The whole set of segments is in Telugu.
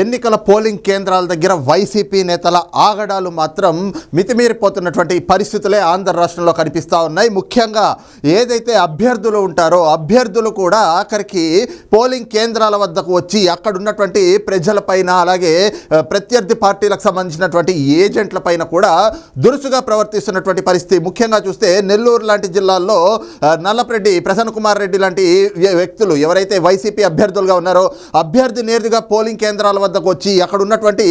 ఎన్నికల పోలింగ్ కేంద్రాల దగ్గర వైసీపీ నేతల ఆగడాలు మాత్రం మితిమీరిపోతున్నటువంటి పరిస్థితులే ఆంధ్ర రాష్ట్రంలో కనిపిస్తూ ఉన్నాయి. ముఖ్యంగా ఏదైతే అభ్యర్థులు ఉంటారో అభ్యర్థులు కూడా ఆఖరికి పోలింగ్ కేంద్రాల వద్దకు వచ్చి అక్కడ ఉన్నటువంటి ప్రజలపైన అలాగే ప్రత్యర్థి పార్టీలకు సంబంధించినటువంటి ఏజెంట్ల పైన కూడా దురుసుగా ప్రవర్తిస్తున్నటువంటి పరిస్థితి. ముఖ్యంగా చూస్తే నెల్లూరు లాంటి జిల్లాల్లో నల్లపరెడ్డి ప్రసన్న కుమార్ రెడ్డి లాంటి వ్యక్తులు ఎవరైతే వైసీపీ అభ్యర్థులుగా ఉన్నారో అభ్యర్థి నేరుగా పోలింగ్ కేంద్రాల వద్దకు వచ్చి అక్కడ ఉన్నటువంటి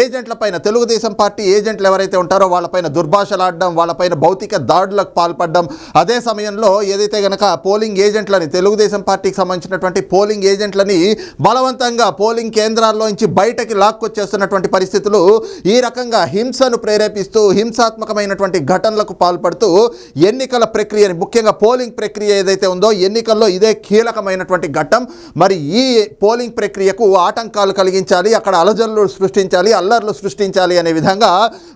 ఏజెంట్ల పైన తెలుగుదేశం పార్టీ ఏజెంట్లు ఎవరైతే ఉంటారో వాళ్ళపైన దుర్భాషలాడడం వాళ్ళపైన భౌతిక దాడులకు పాల్పడడం అదే సమయంలో ఏదైతే గనక పోలింగ్ ఏజెంట్లని తెలుగుదేశం పార్టీకి సంబంధించినటువంటి పోలింగ్ ఏజెంట్లని బలవంతంగా పోలింగ్ కేంద్రాల్లోంచి బయటకి లాక్కొచ్చేస్తున్నటువంటి పరిస్థితులు ఈ రకంగా హింసను ప్రేరేపిస్తూ హింసాత్మకమైనటువంటి ఘటనలకు పాల్పడుతూ ఎన్నికల ప్రక్రియని ముఖ్యంగా పోలింగ్ ప్రక్రియ ఏదైతే ఉందో ఎన్నికల్లో ఇదే కీలకమైనటువంటి ఘట్టం. మరి ఈ పోలింగ్ ప్రక్రియకు ఆటంకాలు సృష్టించాలి అక్కడ అలజడులు సృష్టించాలి అల్లర్లు సృష్టించాలి అనే విధంగా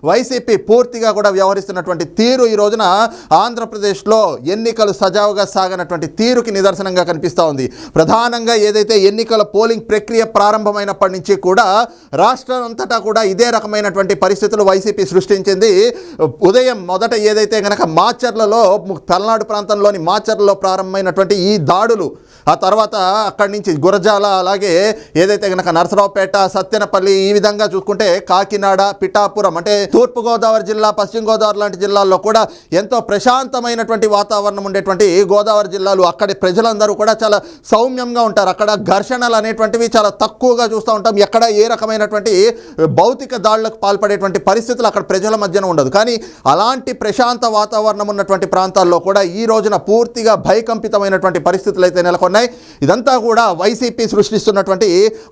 వైసీపీ పూర్తిగా కూడా వ్యవహరిస్తున్నటువంటి తీరు ఈ రోజున ఆంధ్రప్రదేశ్లో ఎన్నికలు సజావుగా సాగనటువంటి తీరుకి నిదర్శనంగా కనిపిస్తూ ఉంది. ప్రధానంగా ఏదైతే ఎన్నికల పోలింగ్ ప్రక్రియ ప్రారంభమైనప్పటి నుంచి కూడా రాష్ట్రం అంతటా కూడా ఇదే రకమైనటువంటి పరిస్థితులు వైసీపీ సృష్టించింది. ఉదయం మొదట ఏదైతే గనక మాచర్లలో తలనాడు పల్నాడు ప్రాంతంలోని మాచర్లలో ప్రారంభమైనటువంటి ఈ దాడులు ఆ తర్వాత అక్కడి నుంచి గురజాల అలాగే ఏదైతే గనక నరసరావుపేట సత్తెనపల్లి ఈ విధంగా చూసుకుంటే కాకినాడ పిఠాపురం అంటే తూర్పుగోదావరి జిల్లా పశ్చిమ గోదావరి లాంటి జిల్లాల్లో కూడా ఎంతో ప్రశాంతమైనటువంటి వాతావరణం ఉండేటువంటి గోదావరి జిల్లాలు. అక్కడి ప్రజలందరూ కూడా చాలా సౌమ్యంగా ఉంటారు. అక్కడ ఘర్షణలు అనేటువంటివి చాలా తక్కువగా చూస్తూ ఉంటాం. ఎక్కడ ఏ రకమైనటువంటి భౌతిక దాడులకు పాల్పడేటువంటి పరిస్థితులు అక్కడ ప్రజల మధ్యన ఉండదు. కానీ అలాంటి ప్రశాంత వాతావరణం ఉన్నటువంటి ప్రాంతాల్లో కూడా ఈ రోజున పూర్తిగా భయకంపితమైనటువంటి పరిస్థితులు అయితే నెలకొన్నాయి. ఇదంతా కూడా వైసీపీ సృష్టిస్తున్నటువంటి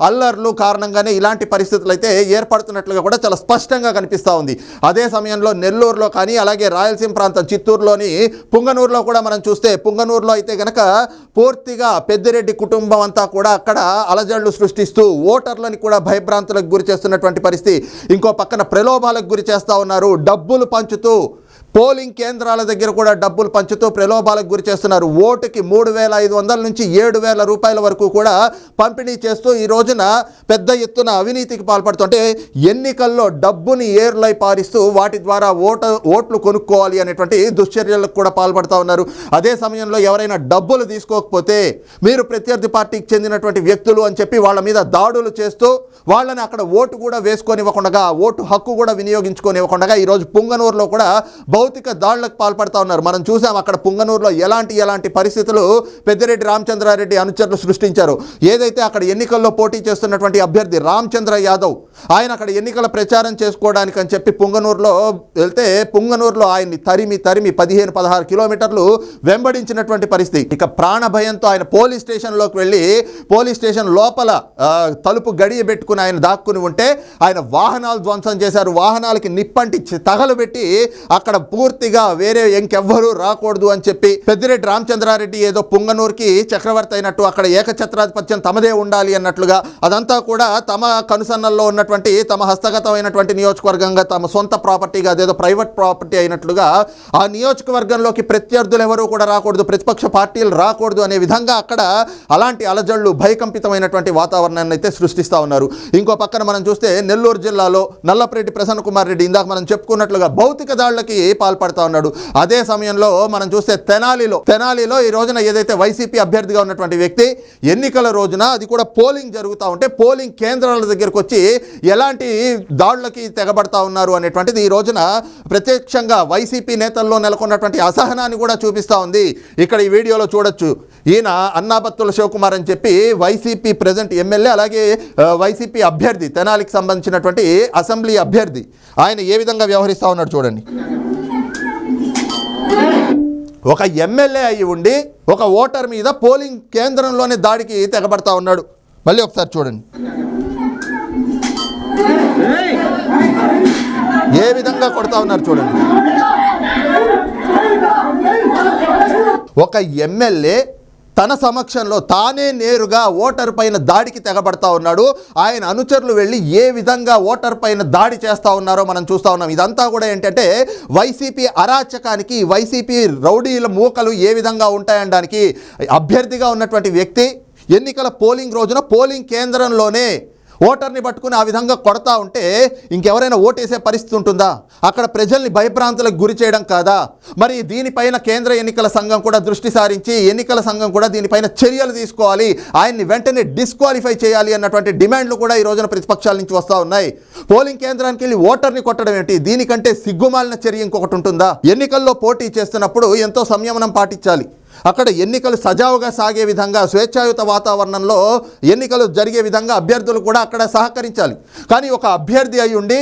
అల్లర్లు కారణంగానే ఇలాంటి పరిస్థితులు అయితే ఏర్పడుతున్నట్లుగా కూడా చాలా స్పష్టంగా కనిపిస్తూ ఉంది. అదే సమయంలో నెల్లూరులో కానీ అలాగే రాయలసీమ ప్రాంతం చిత్తూరులోని పుంగనూరులో కూడా మనం చూస్తే పుంగనూరులో అయితే కనుక పూర్తిగా పెద్దిరెడ్డి కుటుంబం అంతా కూడా అక్కడ అలజడులు సృష్టిస్తూ ఓటర్లని కూడా భయభ్రాంతులకు గురి చేస్తున్నటువంటి పరిస్థితి. ఇంకో పక్కన ప్రలోభాలకు గురి చేస్తూ ఉన్నారు. డబ్బులు పంచుతూ పోలింగ్ కేంద్రాల దగ్గర కూడా డబ్బులు పంచుతూ ప్రలోభాలకు గురి చేస్తున్నారు. ఓటుకి మూడు వేల ఐదు వందల నుంచి ఏడు వేల రూపాయల వరకు కూడా పంపిణీ చేస్తూ ఈ రోజున పెద్ద ఎత్తున అవినీతికి పాల్పడుతుంటే ఎన్నికల్లో డబ్బుని ఏర్లై పారిస్తూ వాటి ద్వారా ఓట ఓట్లు కొనుక్కోవాలి అనేటువంటి దుశ్చర్యలకు కూడా పాల్పడుతూ ఉన్నారు. అదే సమయంలో ఎవరైనా డబ్బులు తీసుకోకపోతే మీరు ప్రత్యర్థి పార్టీకి చెందినటువంటి వ్యక్తులు అని చెప్పి వాళ్ళ మీద దాడులు చేస్తూ వాళ్ళని అక్కడ ఓటు కూడా వేసుకొనివ్వకుండా ఓటు హక్కు కూడా వినియోగించుకొనివ్వకుండా ఈరోజు పుంగనూరులో కూడా భౌతిక దాడులకు పాల్పడతా ఉన్నారు. మనం చూసాం అక్కడ పుంగనూరులో ఎలాంటి ఎలాంటి పరిస్థితులు పెద్దిరెడ్డి రామచంద్రారెడ్డి అనుచరులు సృష్టించారు. ఏదైతే అక్కడ ఎన్నికల్లో పోటీ చేస్తున్నటువంటి అభ్యర్థి రామచంద్ర యాదవ్ ఆయన అక్కడ ఎన్నికల ప్రచారం చేసుకోవడానికి అని చెప్పి పుంగనూరులో వెళ్తే పుంగనూరులో ఆయన్ని తరిమి తరిమి పదిహేను పదహారు కిలోమీటర్లు వెంబడించినటువంటి పరిస్థితి. ఇక ప్రాణ భయంతో ఆయన పోలీస్ స్టేషన్లోకి వెళ్ళి పోలీస్ స్టేషన్ లోపల తలుపు గడియ పెట్టుకుని ఆయన దాక్కుని ఉంటే ఆయన వాహనాలు ధ్వంసం చేశారు. వాహనాలకి నిప్పంటి చి- తగలబెట్టి అక్కడ పూర్తిగా వేరే ఇంకెవ్వరూ రాకూడదు అని చెప్పి పెద్దిరెడ్డి రామచంద్రారెడ్డి ఏదో పుంగనూరుకి చక్రవర్తి అయినట్టు అక్కడ ఏకఛత్రాధిపత్యం తమదే ఉండాలి అన్నట్లుగా అదంతా కూడా తమ కనుసన్నల్లో ఉన్నటువంటి తమ హస్తగతమైనటువంటి నియోజకవర్గంగా తమ సొంత ప్రాపర్టీగా అదేదో ప్రైవేట్ ప్రాపర్టీ అయినట్లుగా ఆ నియోజకవర్గంలోకి ప్రత్యర్థులు ఎవరూ కూడా రాకూడదు ప్రతిపక్ష పార్టీలు రాకూడదు అనే విధంగా అక్కడ అలాంటి అలజళ్ళు భయకంపితమైనటువంటి వాతావరణాన్ని అయితే సృష్టిస్తూ ఉన్నారు. ఇంకో పక్కన మనం చూస్తే నెల్లూరు జిల్లాలో నల్లపరెడ్డి ప్రసన్న కుమార్ రెడ్డి ఇందాక మనం చెప్పుకున్నట్లుగా భౌతిక దాడులకి పాల్పడతా ఉన్నాడు. అదే సమయంలో మనం చూస్తే తెనాలిలో తెనాలిలో ఈ రోజున ఏదైతే వైసీపీ అభ్యర్థిగా ఉన్నటువంటి వ్యక్తి ఎన్నికల రోజున అది కూడా పోలింగ్ జరుగుతూ ఉంటే పోలింగ్ కేంద్రాల దగ్గరకు వచ్చి ఎలాంటి దాడులకి తెగబడతా ఉన్నారు అనేటువంటిది ఈ రోజున ప్రత్యక్షంగా వైసీపీ నేతల్లో నెలకొన్నటువంటి అసహనాన్ని కూడా చూపిస్తూ ఉంది. ఇక్కడ ఈ వీడియోలో చూడొచ్చు. ఈయన అన్నాబత్తుల శివకుమార్ అని చెప్పి వైసీపీ ప్రజెంట్ ఎమ్మెల్యే అలాగే వైసీపీ అభ్యర్థి తెనాలికి సంబంధించినటువంటి అసెంబ్లీ అభ్యర్థి. ఆయన ఏ విధంగా వ్యవహరిస్తూ ఉన్నాడు చూడండి. ఒక ఎమ్మెల్యే అయి ఉండి ఒక ఓటర్ మీద పోలింగ్ కేంద్రంలోనే దాడికి తెగబడతా ఉన్నాడు. మళ్ళీ ఒకసారి చూడండి. ఏ విధంగా కొడతా ఉన్నారు చూడండి. ఒక ఎమ్మెల్యే తన సమక్షంలో తానే నేరుగా ఓటర్ పైన దాడికి తెగబడతా ఉన్నాడు. ఆయన అనుచరులు వెళ్ళి ఏ విధంగా ఓటర్ పైన దాడి చేస్తూ ఉన్నారో మనం చూస్తూ ఉన్నాం. ఇదంతా కూడా ఏంటంటే వైసీపీ అరాచకానికి వైసీపీ రౌడీల మూకలు ఏ విధంగా ఉంటాయనడానికి అభ్యర్థిగా ఉన్నటువంటి వ్యక్తి ఎన్నికల పోలింగ్ రోజున పోలింగ్ కేంద్రంలోనే ఓటర్ని పట్టుకుని ఆ విధంగా కొడతా ఉంటే ఇంకెవరైనా ఓటేసే పరిస్థితి ఉంటుందా? అక్కడ ప్రజల్ని భయభ్రాంతులకు గురి చేయడం కాదా? మరి దీనిపైన కేంద్ర ఎన్నికల సంఘం కూడా దృష్టి సారించి ఎన్నికల సంఘం కూడా దీనిపైన చర్యలు తీసుకోవాలి. ఆయన్ని వెంటనే డిస్క్వాలిఫై చేయాలి అన్నటువంటి డిమాండ్లు కూడా ఈ రోజున ప్రతిపక్షాల నుంచి వస్తూ ఉన్నాయి. పోలింగ్ కేంద్రానికి వెళ్ళి ఓటర్ని కొట్టడం ఏంటి? దీనికంటే సిగ్గుమాలిన చర్య ఇంకొకటి ఉంటుందా? ఎన్నికల్లో పోటీ చేస్తున్నప్పుడు ఎంతో సంయమనం పాటించాలి. అక్కడ ఎన్నికలు సజావుగా సాగే విధంగా స్వేచ్ఛాయుత వాతావరణంలో ఎన్నికలు జరిగే విధంగా అభ్యర్థులు కూడా అక్కడ సహకరించాలి. కానీ ఒక అభ్యర్థి అయి ఉండి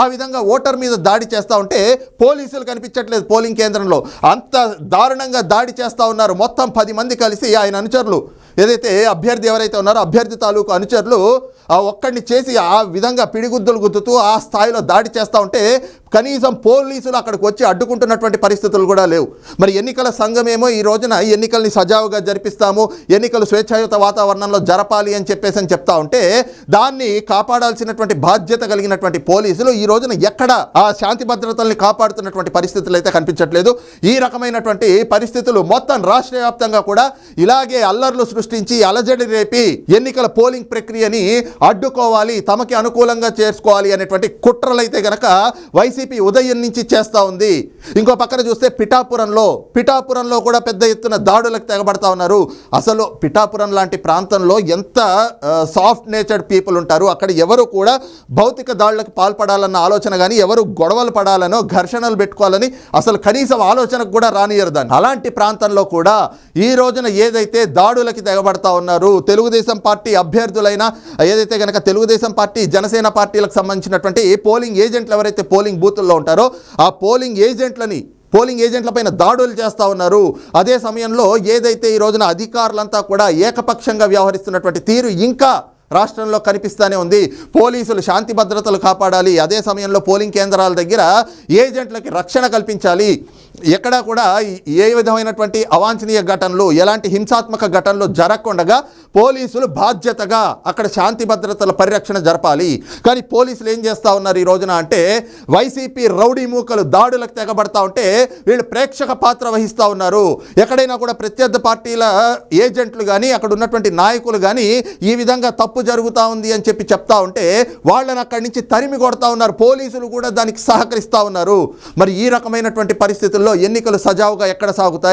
ఆ విధంగా ఓటర్ మీద దాడి చేస్తూ ఉంటే పోలీసులు కనిపించట్లేదు పోలింగ్ కేంద్రంలో. అంత దారుణంగా దాడి చేస్తూ ఉన్నారు మొత్తం పది మంది కలిసి ఆయన అనుచరులు. ఏదైతే అభ్యర్థి ఎవరైతే ఉన్నారో అభ్యర్థి తాలూకు అనుచరులు ఆ ఒక్కడిని చేసి ఆ విధంగా పిడిగుద్దులు గుద్దుతూ ఆ స్థాయిలో దాడి చేస్తూ ఉంటే కనీసం పోలీసులు అక్కడికి వచ్చి అడ్డుకుంటున్నటువంటి పరిస్థితులు కూడా లేవు. మరి ఎన్నికల సంఘమేమో ఈ రోజున ఎన్నికల్ని సజావుగా జరిపిస్తాము ఎన్నికలు స్వేచ్ఛాయుత వాతావరణంలో జరపాలి అని చెప్పేసి అని చెప్తా ఉంటే దాన్ని కాపాడాల్సినటువంటి బాధ్యత కలిగినటువంటి పోలీసులు ఈ రోజున ఎక్కడ ఆ శాంతి భద్రతల్ని కాపాడుతున్నటువంటి పరిస్థితులు అయితే కనిపించట్లేదు. ఈ రకమైనటువంటి పరిస్థితులు మొత్తం రాష్ట్ర వ్యాప్తంగా కూడా ఇలాగే అల్లర్లు సృష్టించి అలజడి రేపి ఎన్నికల పోలింగ్ ప్రక్రియని అడ్డుకోవాలి తమకి అనుకూలంగా చేసుకోవాలి అనేటువంటి కుట్రలైతే గనక వైసీపీ ఉదయం నుంచి చేస్తూ ఉంది. ఇంకో పక్కన చూస్తే పిఠాపురంలో పిఠాపురంలో కూడా పెద్ద ఎత్తున దాడులకు తెగబడతా ఉన్నారు. అసలు పిఠాపురం లాంటి ప్రాంతంలో ఎంత సాఫ్ట్ నేచర్డ్ పీపుల్ ఉంటారు? అక్కడ ఎవరు కూడా భౌతిక దాడులకు పాల్పడాలన్న ఆలోచన కానీ ఎవరు గొడవలు పడాలనో ఘర్షణలు పెట్టుకోవాలని అసలు కనీసం ఆలోచనకు కూడా రానియరు దాన్ని. అలాంటి ప్రాంతంలో కూడా ఈ రోజున ఏదైతే దాడులకి తెగబడతా ఉన్నారు. తెలుగుదేశం పార్టీ అభ్యర్థులైన ఏదైతే కనుక తెలుగుదేశం పార్టీ జనసేన పార్టీలకు సంబంధించినటువంటి పోలింగ్ ఏజెంట్లు ఎవరైతే పోలింగ్ బూతుల్లో ఉంటారో ఆ పోలింగ్ ఏజెంట్లని పోలింగ్ ఏజెంట్లపైన దాడులు చేస్తూ ఉన్నారు. అదే సమయంలో ఏదైతే ఈ రోజున అధికారులంతా కూడా ఏకపక్షంగా వ్యవహరిస్తున్నటువంటి తీరు ఇంకా రాష్ట్రంలో కనిపిస్తూనే ఉంది. పోలీసులు శాంతి భద్రతలు కాపాడాలి. అదే సమయంలో పోలింగ్ కేంద్రాల దగ్గర ఏజెంట్లకి రక్షణ కల్పించాలి. ఎక్కడా కూడా ఏ విధమైనటువంటి అవాంఛనీయ ఘటనలు ఎలాంటి హింసాత్మక ఘటనలు జరగకుండా పోలీసులు బాధ్యతగా అక్కడ శాంతి భద్రతల పరిరక్షణ జరపాలి. కానీ పోలీసులు ఏం చేస్తూ ఉన్నారు ఈ రోజున అంటే వైసీపీ రౌడీ మూకలు దాడులకు తెగబడతా ఉంటే వీళ్ళు ప్రేక్షక పాత్ర వహిస్తూ ఉన్నారు. ఎక్కడైనా కూడా ప్రత్యర్థి పార్టీల ఏజెంట్లు కానీ అక్కడ ఉన్నటువంటి నాయకులు కానీ ఈ విధంగా తప్పు తప్పు జరుగుతూ ఉంది అని చెప్పి చెప్తా ఉంటే వాళ్ళని అక్కడి నుంచి తరిమి కొడతా ఉన్నారు. పోలీసులు కూడా దానికి సహకరిస్తూ ఉన్నారు. మరి ఈ రకమైనటువంటి పరిస్థితుల్లో ఎన్నికలు సజావుగా ఎక్కడ సాగుతాయి?